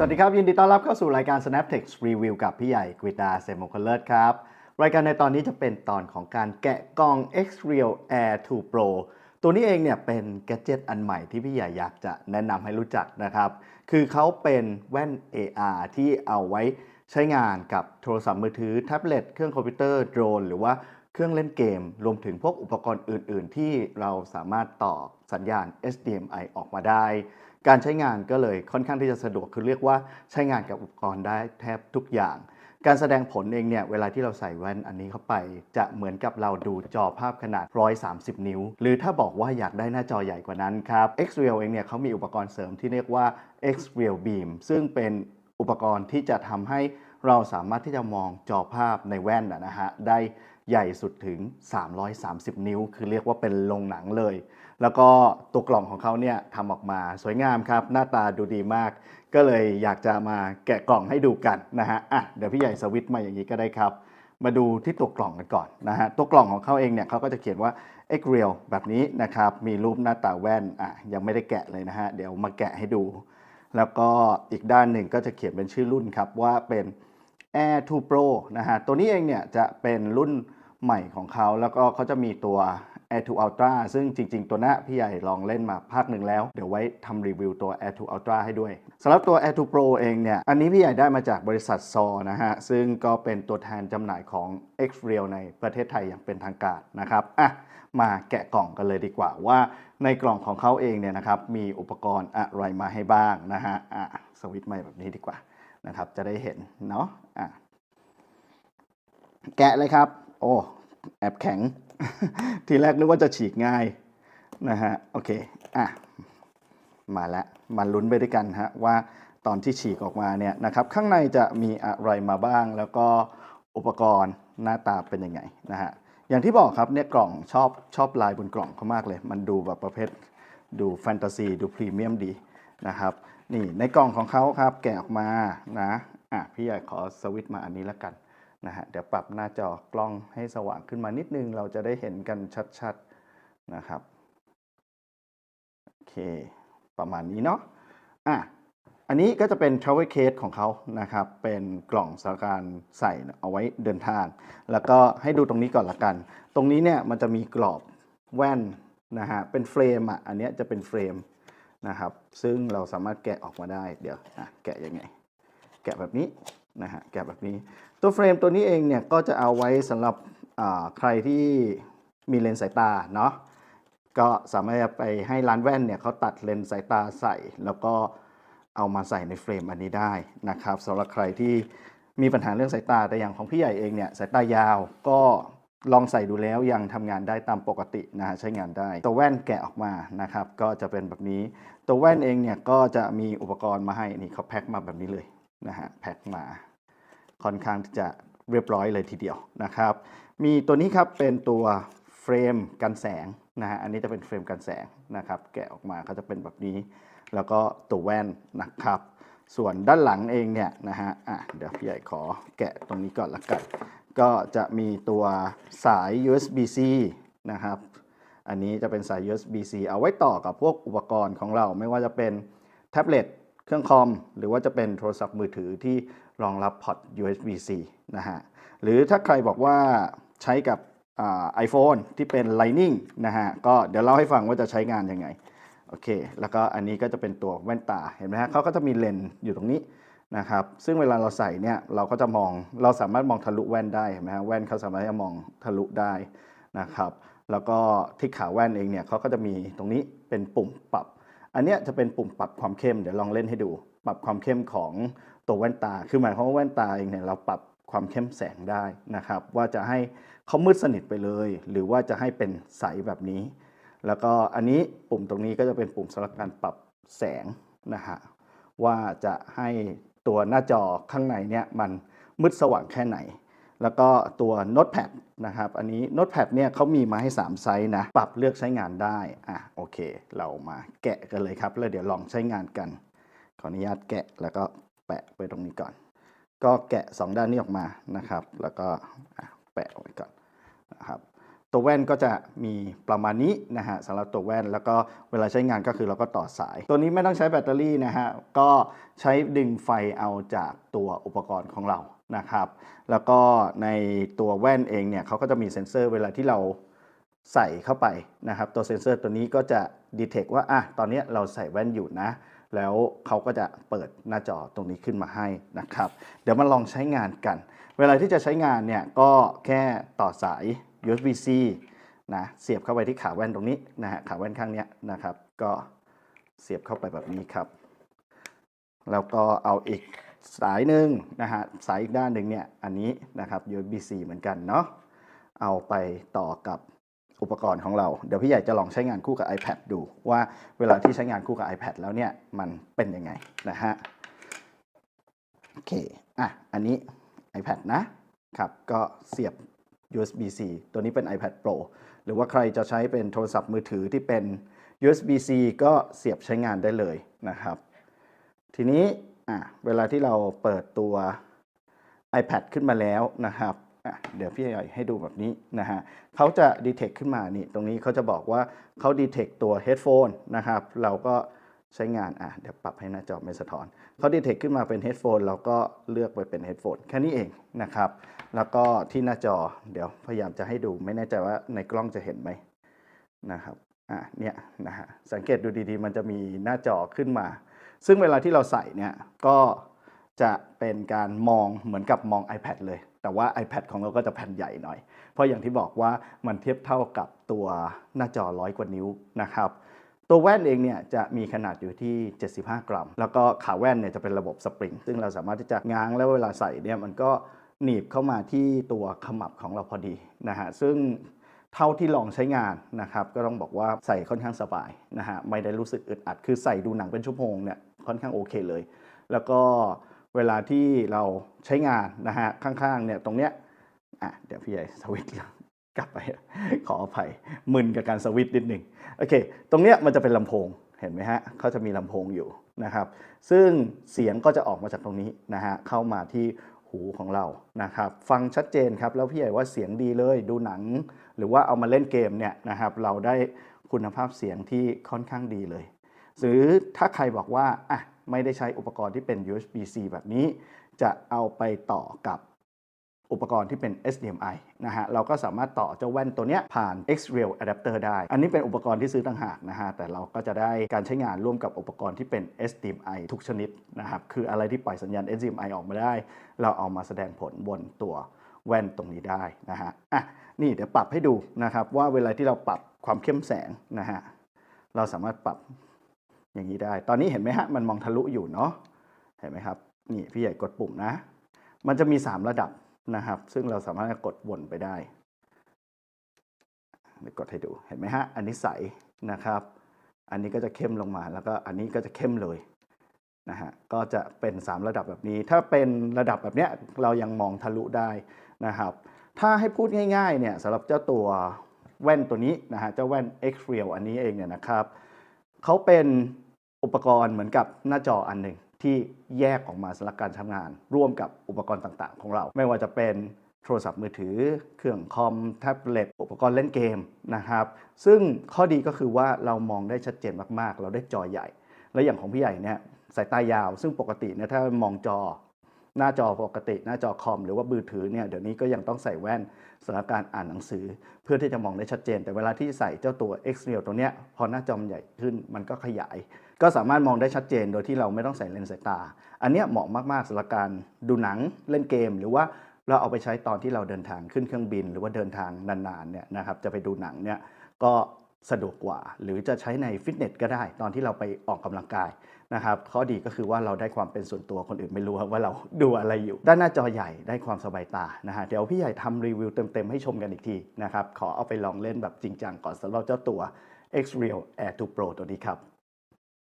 สวัสดีครับ ยินดีต้อนรับเข้าสู่รายการ Snaptex Review กับพี่ใหญ่กฤตาเซมงคเลิศครับ รายการในตอนนี้จะเป็นตอนของการแกะกล่อง X Real Air 2 Pro ตัวนี้เองเนี่ยเป็นแกดเจิตอันใหม่ที่พี่ใหญ่อยากจะแนะนำให้รู้จักนะครับ คือเขาเป็นแว่น AR ที่เอาไว้ใช้งานกับโทรศัพท์มือถือ แท็บเล็ต เครื่องคอมพิวเตอร์ โดรน หรือว่าเครื่องเล่นเกม รวมถึงพวกอุปกรณ์อื่น ๆ ที่เราสามารถต่อสัญญาณ HDMI ออกมาได้ การใช้งานก็เลยค่อนข้างที่จะสะดวกคือเรียกว่าใช้งานกับอุปกรณ์ได้แทบทุกอย่าง การแสดงผลเองเนี่ยเวลาที่เราใส่แว่นอันนี้เข้าไป จะเหมือนกับเราดูจอภาพขนาด 130 นิ้ว หรือถ้าบอกว่าอยากได้หน้าจอใหญ่กว่านั้นครับ Xreal เองเนี่ยเขามีอุปกรณ์เสริมที่เรียกว่า Xreal Beam ซึ่งเป็นอุปกรณ์ที่จะทำให้เราสามารถที่จะมองจอภาพในแว่นนะฮะได้ ใหญ่สุดถึง 330 นิ้ว คือเรียกว่าเป็นโรงหนังเลย แล้วก็ตัวกล่องของเขาเนี่ยทำออกมาสวยงามครับ หน้าตาดูดีมาก ก็เลยอยากจะมาแกะกล่องให้ดูกันนะฮะอะเดี๋ยวพี่ใหญ่สวิตช์มาอย่างนี้ก็ได้ครับ มาดูที่ตัวกล่องกันก่อนนะฮะตัวกล่องของเขาเองเนี่ยเขาก็จะเขียนว่า X Real แบบนี้นะครับมีรูปหน้าตาแว่นอะยังไม่ได้แกะเลยนะฮะเดี๋ยวมาแกะให้ดู แล้วก็อีกด้านหนึ่งก็จะเขียนเป็นชื่อรุ่นครับว่าเป็น Air 2 Pro นะฮะ ตัวนี้เองเนี่ยจะเป็นรุ่น ใหม่ของเขา แล้วก็เขาจะมีตัว Air 2 Ultra ซึ่งจริง ๆ ตัวนี้พี่ใหญ่ลองเล่นมาภาคหนึ่งแล้ว เดี๋ยวไว้ทำรีวิวตัว Air 2 Ultra ให้ด้วยสำหรับตัว Air 2 Pro เองเนี่ย อันนี้พี่ใหญ่ได้มาจากบริษัทซอนะฮะ ซึ่งก็เป็นตัวแทนจำหน่ายของ X Real ในประเทศไทยอย่างเป็นทางการนะครับอะมาแกะกล่องกันเลยดีกว่าว่าในกล่องของเขาเองเนี่ยนะครับมีอุปกรณ์อะไรมาให้บ้างนะฮะอะสวิตช์ใหม่แบบนี้ดีกว่านะครับจะได้เห็นเนาะอะแกะเลยครับ โอ้แอบแข็ง ทีแรกนึกว่าจะฉีกง่ายนะฮะโอเคอะมาแล้วมาลุ้นไปด้วยกันฮะว่าตอนที่ฉีกออกมาเนี่ยนะครับข้างในจะมีอะไรมาบ้าง แล้วก็อุปกรณ์หน้าตาเป็นยังไงนะฮะอย่างที่บอกครับเนี่ยกล่องชอบชอบลายบนกล่องเขามากเลย มันดูแบบประเภทดูแฟนตาซีดูพรีเมียมดีนะครับนี่ในกล่องของเขาครับแกะออกมานะอะพี่ใหญ่ขอสวิตมาอันนี้แล้วกัน นะฮะเดี๋ยวปรับหน้าจอกล้องให้สว่างขึ้นมานิดนึง เราจะได้เห็นกันชัดๆนะครับโอเคประมาณนี้เนาะอะอันนี้ก็จะเป็น travel case ของเขานะครับ เป็นกล่องสำหรับการใส่เอาไว้เดินทาง แล้วก็ให้ดูตรงนี้ก่อนละกัน ตรงนี้เนี่ยมันจะมีกรอบแว่นนะฮะ เป็นเฟรมอะ อันนี้จะเป็นเฟรมนะครับ ซึ่งเราสามารถแกะออกมาได้ เดี๋ยวแกะยังไง แกะแบบนี้นะฮะ แกะแบบนี้ ตัวเฟรมตัวนี้เองเนี่ยก็จะเอาไว้สำหรับใครที่มีเลนส์สายตาเนาะก็สามารถไปให้ร้านแว่นเนี่ยเขาตัดเลนส์สายตาใส่ แล้วก็เอามาใส่ในเฟรมอันนี้ได้นะครับสำหรับใครที่มีปัญหาเรื่องสายตาแต่อย่างของพี่ใหญ่เองเนี่ยสายตายาวก็ลองใส่ดูแล้วยังทำงานได้ตามปกตินะฮะใช้งานได้ ตัวแว่นแกะออกมานะครับ ก็จะเป็นแบบนี้ ตัวแว่นเองเนี่ยก็จะมีอุปกรณ์มาให้นี่เขาแพ็คมาแบบนี้เลยนะฮะแพ็คมา ค่อนข้างที่จะเรียบร้อยเลยทีเดียวนะครับ มีตัวนี้ครับเป็นตัวเฟรมกันแสงนะฮะอันนี้จะเป็นเฟรมกันแสงนะครับ แกะออกมาก็จะเป็นแบบนี้ แล้วก็ตัวแว่นนะครับ ส่วนด้านหลังเองเนี่ยนะฮะอะเดี๋ยวพี่ใหญ่ขอแกะตรงนี้ก่อนละกัน ก็จะมีตัวสาย USB-C นะครับอันนี้จะเป็นสาย USB-C เอาไว้ต่อกับพวกอุปกรณ์ของเรา ไม่ว่าจะเป็นแท็บเล็ต เครื่องคอม หรือว่าจะเป็นโทรศัพท์มือถือที่ รองรับพอร์ต USB-C นะฮะ หรือถ้าใครบอกว่าใช้กับไอโฟนที่เป็น Lightning นะฮะ ก็เดี๋ยวเล่าให้ฟังว่าจะใช้งานยังไง โอเค แล้วก็อันนี้ก็จะเป็นตัวแว่นตา เห็นไหมฮะเขาก็จะมีเลนส์อยู่ตรงนี้นะครับ ซึ่งเวลาเราใส่เนี่ย เราก็จะมอง เราสามารถมองทะลุแว่นได้ เห็นไหมฮะ แว่นเขาสามารถจะมองทะลุได้นะครับ แล้วก็ที่ขาแว่นเองเนี่ยเขาก็จะมีตรงนี้เป็นปุ่มปรับ อันเนี้ยจะเป็นปุ่มปรับความเข้ม เดี๋ยวลองเล่นให้ดู ปรับความเข้มของ ตัวแว่นตา คือหมายความว่าแว่นตาเองเนี่ยเราปรับความเข้มแสงได้นะครับ ว่าจะให้เขามืดสนิทไปเลย หรือว่าจะให้เป็นใสแบบนี้ แล้วก็อันนี้ปุ่มตรงนี้ก็จะเป็นปุ่มสำหรับการปรับแสงนะฮะว่าจะให้ตัวหน้าจอข้างในเนี่ยมันมืดสว่างแค่ไหน แล้วก็ตัวโน้ตแพดนะครับอันนี้โน้ตแพดเนี่ยเขามีมาให้ 3 ไซส์นะ ปรับเลือกใช้งานได้อะโอเค เรามาแกะกันเลยครับ แล้วเดี๋ยวลองใช้งานกัน ขออนุญาตแกะแล้วก็ แปะไปตรงนี้ก่อน ก็แกะ 2 ด้านนี้ออกมานะครับ แล้วก็แปะไว้ก่อนนะครับตัวแว่นก็จะมีประมาณนี้นะฮะสำหรับตัวแว่นแล้วก็เวลาใช้งานก็คือเราก็ต่อสาย ตัวนี้ไม่ต้องใช้แบตเตอรี่นะฮะก็ใช้ดึงไฟเอาจากตัวอุปกรณ์ของเรานะครับ แล้วก็ในตัวแว่นเองเนี่ยเขาก็จะมีเซ็นเซอร์เวลาที่เราใส่เข้าไปนะครับ ตัวเซ็นเซอร์ตัวนี้ก็จะดีเทคว่าอะตอนนี้เราใส่แว่นอยู่นะ แล้วเขาก็จะเปิดหน้าจอตรงนี้ขึ้นมาให้นะครับ เดี๋ยวมาลองใช้งานกัน เวลาที่จะใช้งานเนี่ยก็แค่ต่อสาย USB-C นะเสียบเข้าไปที่ขาแว่นตรงนี้นะฮะขาแว่นข้างนี้นะครับ ก็เสียบเข้าไปแบบนี้ครับ แล้วก็เอาอีกสายหนึ่งนะฮะสายอีกด้านหนึ่งเนี่ยอันนี้นะครับ USB-C เหมือนกันเนาะเอาไปต่อกับ อุปกรณ์ของเรา เดี๋ยวพี่ใหญ่จะลองใช้งานคู่กับ iPad ดู ว่าเวลาที่ใช้งานคู่กับ iPad แล้วเนี่ยมันเป็นยังไงนะฮะโอเคอะอันนี้ iPad นะครับก็เสียบ USB-C ตัวนี้เป็น iPad Pro หรือว่าใครจะใช้เป็นโทรศัพท์มือถือที่เป็น USB-C ก็เสียบใช้งานได้เลยนะครับ ทีนี้อะเวลาที่เราเปิดตัว iPad ขึ้นมาแล้วนะครับ เดี๋ยวพี่ใหญ่ให้ดูแบบนี้นะฮะเขาจะ detect ขึ้นมานี่ตรงนี้เขาจะบอกว่าเขา detect ตัว headphone นะครับเราก็ใช้งานอะเดี๋ยวปรับให้หน้าจอไม่สะท้อนเขา detect ขึ้นมาเป็น headphone เราก็เลือกไปเป็น headphone แค่นี้เองนะครับ แล้วก็ที่หน้าจอเดี๋ยวพยายามจะให้ดูไม่แน่ใจว่าในกล้องจะเห็นไหมนะครับอะเนี่ยนะฮะสังเกตดูดีๆ มันจะมีหน้าจอขึ้นมา ซึ่งเวลาที่เราใส่เนี่ยก็จะเป็นการมองเหมือนกับมอง iPad เลย แต่ว่า iPad ของเราก็จะแผ่นใหญ่หน่อย เพราะอย่างที่บอกว่ามันเทียบเท่ากับตัวหน้าจอร้อยกว่านิ้วนะครับตัวแว่นเองเนี่ยจะมีขนาดอยู่ที่ 75 กรัม แล้วก็ขาแว่นเนี่ยจะเป็นระบบสปริง ซึ่งเราสามารถที่จะง้างแล้วเวลาใส่เนี่ยมันก็หนีบเข้ามาที่ตัวขมับของเราพอดีนะฮะ ซึ่งเท่าที่ลองใช้งานนะครับ ก็ต้องบอกว่าใส่ค่อนข้างสบายนะฮะ ไม่ได้รู้สึกอึดอัด คือใส่ดูหนังเป็นชั่วโมงเนี่ยค่อนข้างโอเคเลย แล้วก็ เวลาที่เราใช้งานนะฮะข้างๆเนี่ยตรงเนี้ยอะเดี๋ยวพี่ใหญ่สวิตช์กลับไปขออภัยมึนกับการสวิตช์นิดหนึ่งโอเค ตรงเนี้ยมันจะเป็นลำโพงเห็นไหมฮะเขาจะมีลำโพงอยู่นะครับ ซึ่งเสียงก็จะออกมาจากตรงนี้นะฮะเข้ามาที่หูของเรานะครับ ฟังชัดเจนครับ แล้วพี่ใหญ่ว่าเสียงดีเลยดูหนัง หรือว่าเอามาเล่นเกมเนี่ยนะครับ เราได้คุณภาพเสียงที่ค่อนข้างดีเลย หรือถ้าใครบอกว่าอะ ไม่ได้ใช้อุปกรณ์ที่เป็น USB-C แบบนี้ จะเอาไปต่อกับอุปกรณ์ที่เป็น SDMI นะฮะ เราก็สามารถต่อเจ้าแว่นตัวเนี้ยผ่าน X-Rail Adapter ได้ อันนี้เป็นอุปกรณ์ที่ซื้อต่างหากนะฮะ แต่เราก็จะได้การใช้งานร่วมกับอุปกรณ์ที่เป็น SDMI ทุกชนิดนะครับ คืออะไรที่ปล่อยสัญญาณ SDMI ออกมาได้ เราเอามาแสดงผลบนตัวแว่นตรงนี้ได้นะฮะ อะ นี่เดี๋ยวปรับให้ดูนะครับว่าเวลาที่เราปรับความเข้มแสงนะฮะ เราสามารถปรับ อย่างนี้ได้ ตอนนี้เห็นไหมฮะ มันมองทะลุอยู่เนาะ เห็นไหมครับ นี่พี่ใหญ่กดปุ่มนะ มันจะมี 3 ระดับนะครับ ซึ่งเราสามารถกดวนไปได้เดี๋ยวกดให้ดู เห็นไหมฮะ อันนี้ใสนะครับ อันนี้ก็จะเข้มลงมา แล้วก็อันนี้ก็จะเข้มเลยนะฮะ ก็จะเป็น 3 ระดับแบบนี้ ถ้าเป็นระดับแบบเนี้ยเรายังมองทะลุได้นะครับ ถ้าให้พูดง่ายๆเนี่ยสำหรับเจ้าตัวแว่นตัวนี้นะฮะ เจ้าแว่น X-Real อันนี้เองเนี่ยนะครับ เขาเป็นอุปกรณ์เหมือนกับหน้าจออันหนึ่งที่แยกออกมาสำหรับการทำงาน ร่วมกับอุปกรณ์ต่างๆ ของเรา ไม่ว่าจะเป็นโทรศัพท์มือถือ เครื่องคอมแท็บเล็ตอุปกรณ์เล่นเกมนะครับ ซึ่งข้อดีก็คือว่าเรามองได้ชัดเจนมากๆ เราได้จอใหญ่ และอย่างของพี่ใหญ่เนี่ยสายตายาว ซึ่งปกติเนี่ยถ้ามองจอ หน้าจอปกติ หน้าจอคอมหรือว่ามือถือเนี่ยเดี๋ยวนี้ก็ยังต้องใส่แว่นสำหรับการอ่านหนังสือ เพื่อที่จะมองได้ชัดเจน แต่เวลาที่ใส่เจ้าตัว X r e a l ตัวเนี้ยพอหน้าจอมันใหญ่ขึ้นมันก็ขยาย ก็สามารถมองได้ชัดเจนโดยที่เราไม่ต้องใส่เลนส์สายตา อันเนี้ยเหมาะมากๆสำหรับการดูหนังเล่นเกม หรือว่าเราเอาไปใช้ตอนที่เราเดินทางขึ้นเครื่องบิน หรือว่าเดินทางนานๆเนี่ยนะครับจะไปดูหนังเนี่ยก็ สะดวกกว่า หรือจะใช้ในฟิตเนสก็ได้ ตอนที่เราไปออกกำลังกายนะครับข้อดีก็คือว่าเราได้ความเป็นส่วนตัวคนอื่นไม่รู้ว่าเราดูอะไรอยู่ ด้านหน้าจอใหญ่ได้ความสบายตานะฮะเดี๋ยวพี่ใหญ่ทำรีวิวเต็มๆให้ชมกันอีกทีนะครับขอเอาไปลองเล่นแบบจริงจังก่อนสำหรับเจ้าตัว X Real Air 2 Pro ตัวนี้ครับ